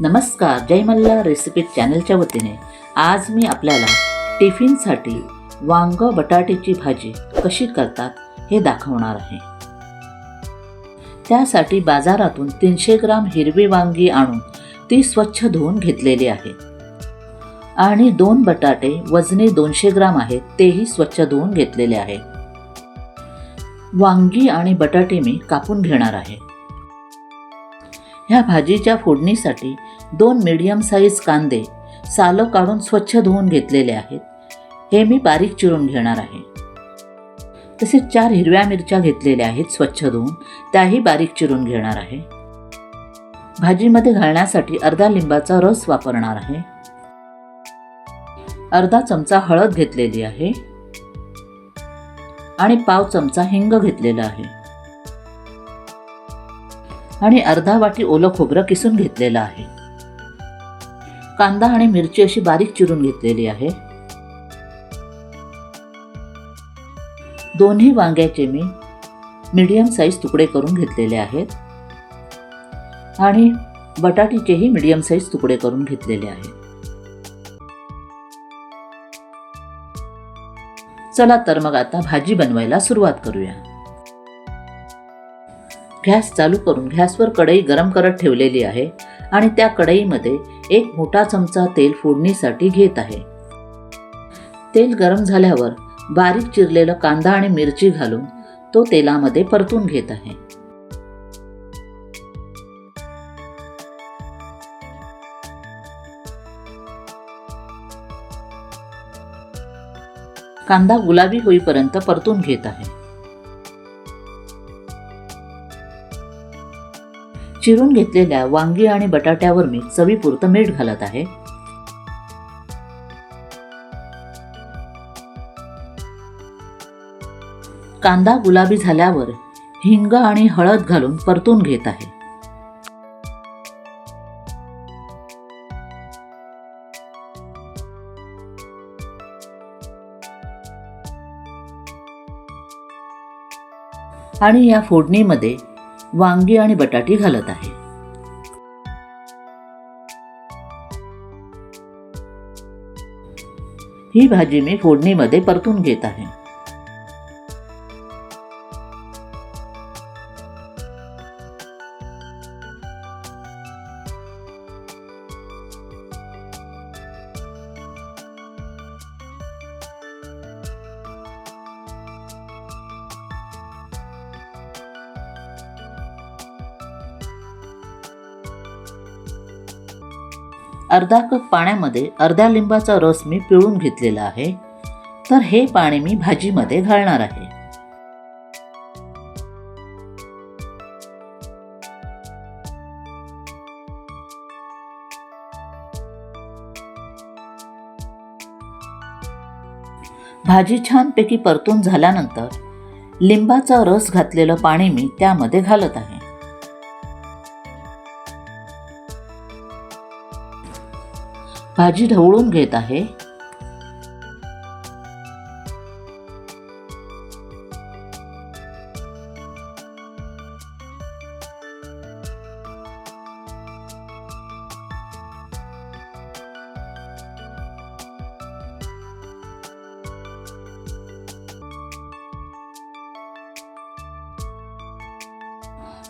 नमस्कार जय मल्ला रेसिपी चॅनलच्या वतीने. आज मी आपल्याला टिफिनसाठी वांग बटाट्याची भाजी कशी करतात हे दाखवणार आहे. त्यासाठी बाजारातून तीनशे ग्राम हिरवी वांगी आणून ती स्वच्छ धुवून घेतलेली आहे. आणि दोन बटाटे वजनी दोनशे ग्राम आहेत तेही स्वच्छ धुवून घेतलेले आहे. वांगी आणि बटाटे मी कापून घेणार आहे. ह्या भाजीच्या फोडणीसाठी दोन मीडियम साईज कांदे सालं काढून स्वच्छ धुवून घेतलेले आहेत. हे मी बारीक चिरून घेणार आहे. तसेच चार हिरव्या मिरच्या घेतलेल्या आहेत स्वच्छ धुवून. त्याही बारीक चिरून घेणार आहे. भाजीमध्ये घालण्यासाठी अर्धा लिंबाचा रस वापरणार आहे. अर्धा चमचा हळद घेतलेली आहे. आणि पाव चमचा हिंग घेतलेला आहे. आणि अर्धा वाटी ओलं खोबरं किसून घेतलेलं आहे. कांदा आणि मिरची अशी बारीक चिरून घेतलेली आहे. दोन्ही वांग्याचे मी मीडियम साईज तुकडे करून घेतलेले आहेत. आणि बटाटीचेही मीडियम साईज तुकडे करून घेतलेले आहेत. चला तर मग आता भाजी बनवायला सुरुवात करूया. गॅस चालू करून गॅसवर कढई गरम करत ठेवलेली आहे आणि त्या कढईमध्ये एक मोठा चमचा तेल फोडणीसाठी घेत आहे. तेल गरम झाल्यावर बारीक चिरलेलं कांदा आणि मिरची घालून तो तेलामध्ये परतून घेत आहे. कांदा गुलाबी होईपर्यंत परतून घेत आहे. चिरून घेतलेल्या वांगी आणि बटाट्यावर मी चवीपुरतं मीठ घालत आहे. कांदा गुलाबी झाल्यावर हिंग आणि हळद घालून परतून घेत आहे. आणि या फोडणीमध्ये वांगी आणि बटाटी घालत आहे. ही भाजी मी फोडणीमध्ये परतून घेत आहे. अर्धा कप पाण्यामध्ये अर्ध्या लिंबाचा रस मी पिळून घेतलेला आहे. तर हे पाणी मी भाजीमध्ये घालणार आहे. भाजी छानपैकी परतून झाल्यानंतर लिंबाचा रस घातलेलं पाणी मी त्यामध्ये घालत आहे. भाजी ढवळून घेत आहे.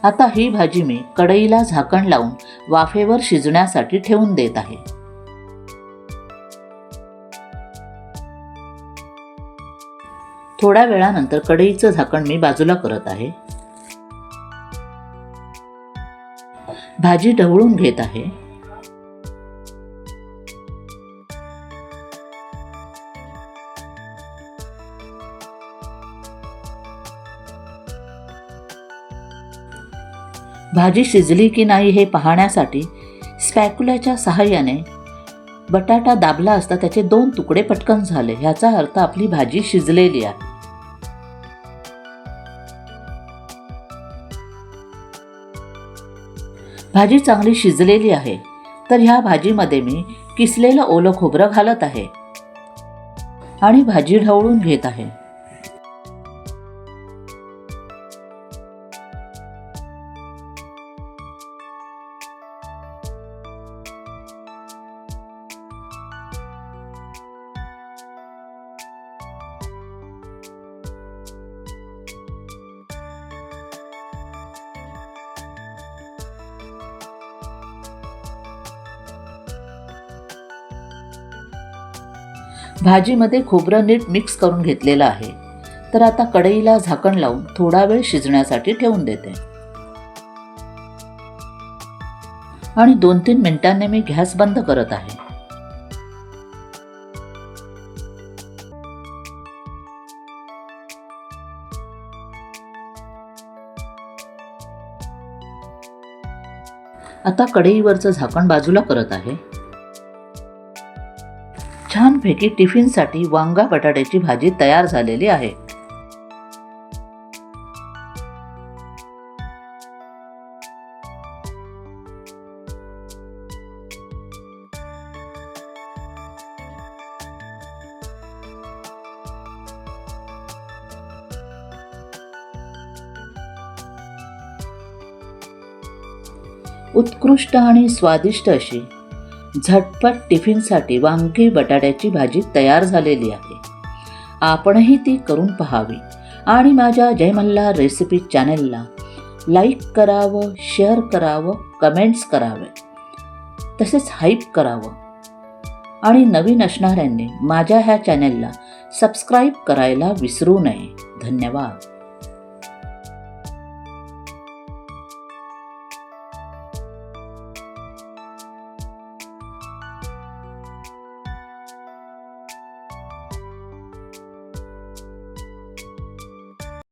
आता ही भाजी मी कढईला झाकण लावून वाफेवर शिजण्यासाठी ठेवून देत आहे. थोड्या वेळानंतर कढईचं झाकण मी बाजूला करत आहे. भाजी ढवळून घेत आहे. भाजी शिजली की नाही हे पाहण्यासाठी स्पॅक्युलाच्या सहाय्याने बटाटा दाबला असता त्याचे दोन तुकडे पटकन झाले. ह्याचा अर्थ आपली भाजी शिजलेली आहे. भाजी चांगली शिजलेली आहे. तर ह्या भाजीमध्ये मी किसलेलं ओलं खोबरं घालत आहे. आणि भाजी ढवळून घेत आहे. भाजीमध्ये खोबरं नीट मिक्स करून घेतलेलं आहे. तर आता कढईला झाकण लावून थोडा वेळ शिजण्यासाठी ठेवून देते. आणि दोन तीन मिनिटांनी मी गॅस बंद करत आहे. आता कढईवरचं झाकण बाजूला करत आहे. छानपैकी टिफिनसाठी वांगा बटाट्याची भाजी तयार झालेली आहे. उत्कृष्ट आणि स्वादिष्ट अशी झटपट टिफिनसाठी वांगी बटाट्याची भाजी तयार झालेली आहे. आपणही ती करून पहावी. आणि माझ्या जयमल्ला रेसिपी चॅनेलला लाईक करावं शेअर करावं कमेंट्स करावे. तसेच हाईप करावं. आणि नवीन असणाऱ्यांनी माझ्या ह्या चॅनेलला सबस्क्राईब करायला विसरू नये. धन्यवाद.